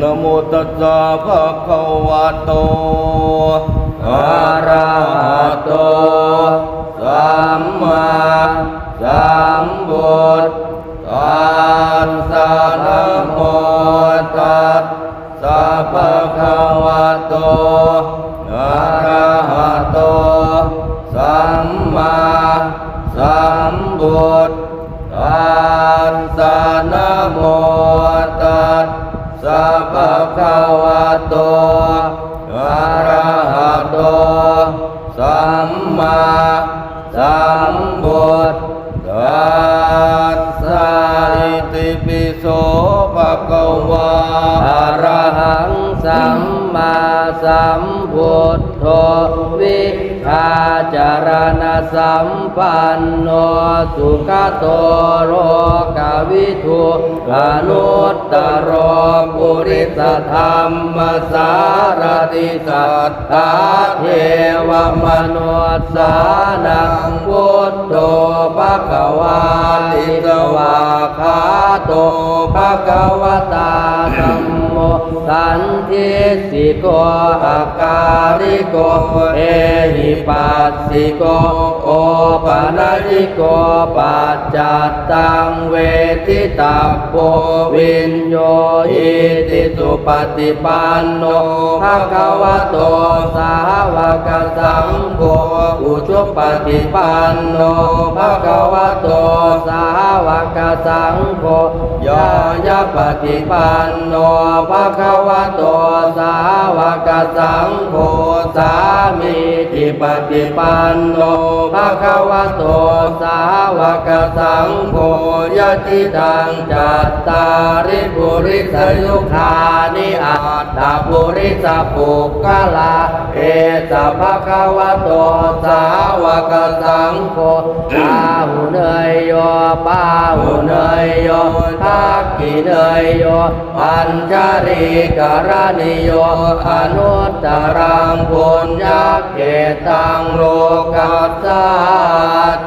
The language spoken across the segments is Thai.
นะโมตัสสะภะคะวะโตอะระหะโตสัมมาสัมพุทธัสสะนะโมตัสสะภะคะวะโตอะระหะโต จารณสัมปันโนสุขโตโลกวิทูอนุตตรปุริสธรรมสารติสัทธาเทวมนุษสานังพุทโธภะคะวาติสวาคาโตภะคะวตา สันทิสิโกอาการิโก เอหิปัสสิโก โอปะนาจิโกปัจจัตตังเวทิตาโปวินโยอิติสุปฏิปันโนภะคะวะโตสาวกสังโฆอุชุปฏิปันโนภะคะวะโตสาวกสังโฆยายาปฏิปันโนภะคะวะโตสาวกสังโฆสามีทิปฏิปันโนภะคะวะโตสาวกสังโฆยะติดังจัตตาริปุริสยุคานิ ตาปุริสปุกกะลา เอสะภะคะวะโตสาวกสังโฆปาหุเนยโยปาหุเนยโยทักขิเนยโยปัญจาริกรณิโยอนุตตรังปุญญาเกตังโลกัสสา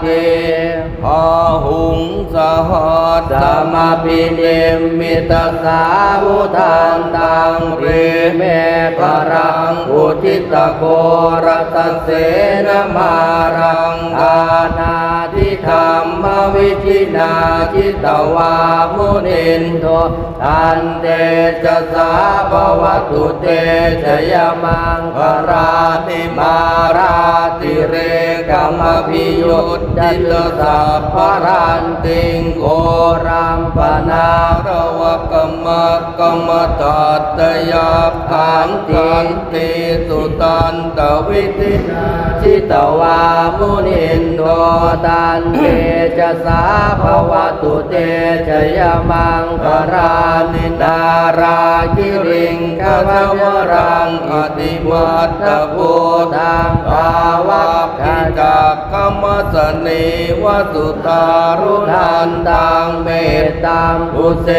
ติ พาหุงสหัสสัมาปิเนมิตสสามุทันตังเปรเมปรังอุทิตโกรัตเสนมารังอาณาทิธรรมวิชินาจิตวามุนินโททันเตจะสาภวตุเตชยมังคราติมาราติเร กมพิยุตติลสัพพรันติงโกรัมปนาระวะกรรมกรรมตัตยาขันตันติสุตันตวิธินาจิตวามุนินโทตันเตจะสาภวตุเตชยมังครานินาราคิริงคทวรังอติวัตตภูตังภาวะกิกิจจกรรมสเนวสุตารุทัทันตังเมตตตังอุเส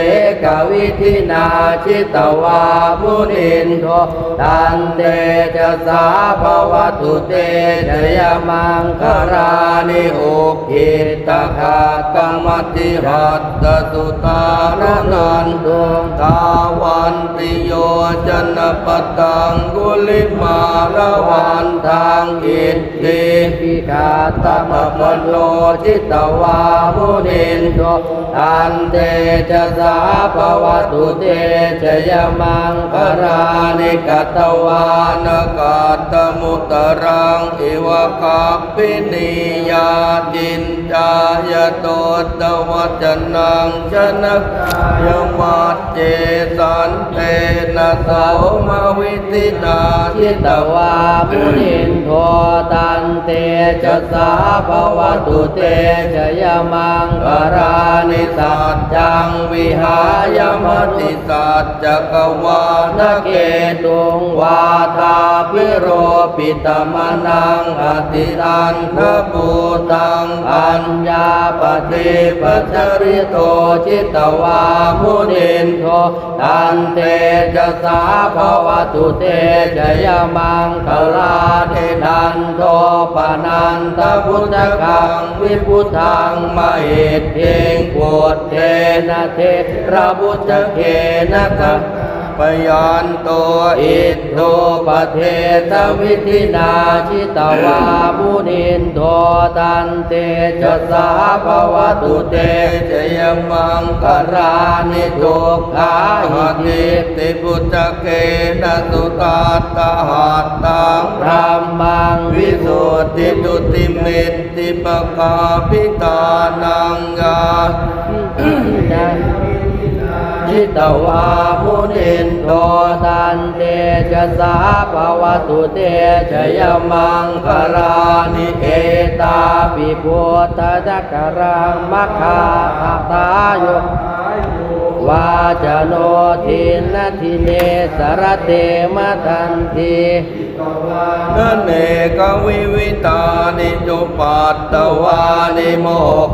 กวิธินาชิตวามุนินโทตันเตจะสาภวตุเตชยมังครานิโอกิตคากรรมติหัตตสุตารนันดวงตาวันติโย จนปตังกุลิมาละวันทางอิทธิพิกาตมปโลจิตวามุนินโทตันเตจะสาภวตุเตชยมังครานิกตวาวานกาตมุตรังอิวะคาปินิยาจินจายโตตวัจนังชนะกายมัจเจสันเตนะတာဩမဝိသေတာจิตတဝါပုညင်โทตันเตจะสาภวตุเตชยมังครานิสัจจังวิหายมติสัจจกวานเกตุงวาทาพิโรปิตมนังอติตันทภูตังอัญญาปฏิปัจจริโตจิตวามุนินโทตันเตจะสาภวตุเตชยมังคลาเทดันโตปนันตพุทธกังวิพุทธังมาเหตเทงปวดเทนะเทระพุทธเกนะกั ปยันโตอิทโตปเทตวิธินาชิตวามุนินโทตันเตจะสาภวตุเตจยมังคารานิทุกขาหิติติปุจจเกนะสุตาตหัตตังพระมังวิสุทธิตุติเมตติปกาปิตานังยา จิตวามุนินโตตันเตจะสาภวตุเตชยมังคารานิเอตาปิพุทธจักรังมคคาตาโย วาจโนทินทิเนสรเตมทันทีนเนกวิวิตานิจุปัตตวานิโม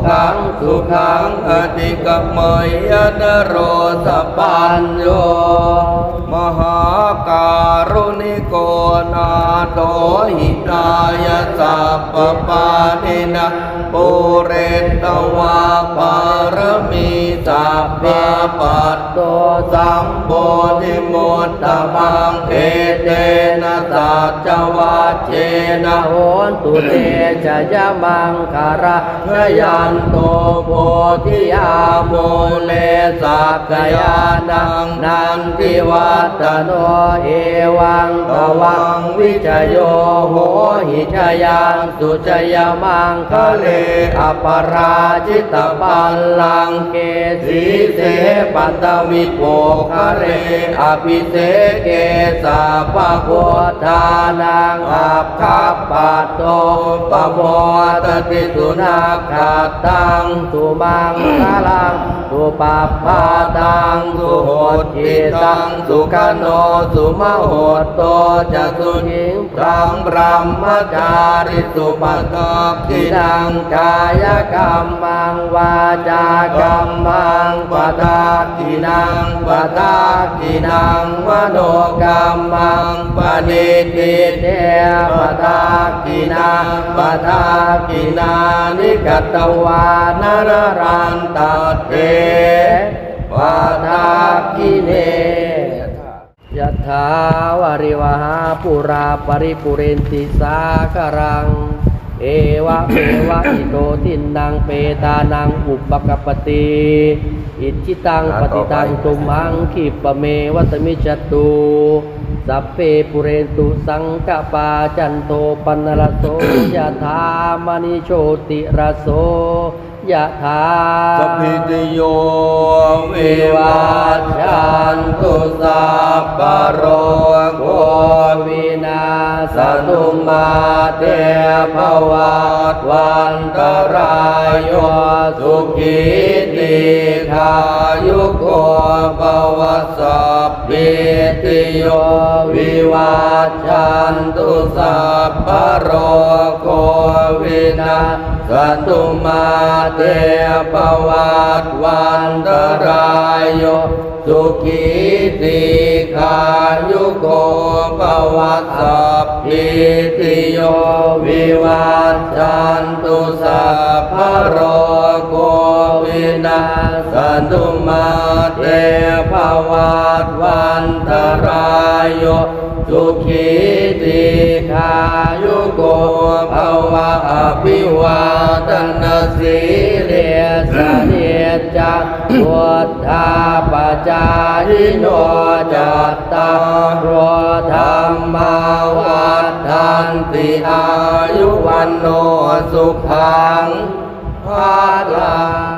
ขังสุขังอติกมยนโรสปัญโยมหาการุณิโกนาโตหิตายสัพปปานินะ ปุเรนตวาปารมีสัพพะปัตตสัมโพธิมุตตมังเอเตนะสัจวัชเชนะโหนตุเตชะยะมังคาระชยันโตโพธิยาโมเลสักยานังนันทิวัตโนเอวังตวังวิจโยโหหิชยังสุจยมังคะเลอปราชิตปัลลังเกสีเสปัตตวโปคะเรอภิเสเกสาปะโพธานังอัปคัปปัตโตปะโมตติสุนาคาตังสุมังคลังสุปัปปาตังสุโหติตังสุขโนสุมโหตโตจะสุหิงพรังพรหมจาริสุปัตอกขินังกายกรรมังวาจากรรมังปะทากินังปทากินังมโนกรรมังปณิติเตปทากินาปทากินานิกตวานรรันตเตปทากิเนยะถาวาริวหาปุราปริปุเรนติสาครัง เอวะเมวะอิโตทินังเปตานังอุปกปติ อิจิตังปฏิตังตุมังคิปเมวัตมิจตุสัพเพปุเรนตุสังกปาจันโตปันรโสยะถามณิโชติระโสยะถาสัพพิติโยวิวัชชันตุสัพพโรโค สตุมาเตภวัตวันตรายโยสุขีติขายุโกภวสัพพิติโยวิวัชชันตุสัพพโรโควินาสตุมาเตภวัตวันตรายโย สุขีติขายุโกภวสัพพิติโยวิวัชชันตุสัพพะโรโควินาสตุมาเตภวัตวันตรายโยสุขีติขายุโกภวะอภิวาทนาสี จักพุทธาปจายิโนจัตตารวธรรมาวัฏันติอายุวันโนสุขังภาลัง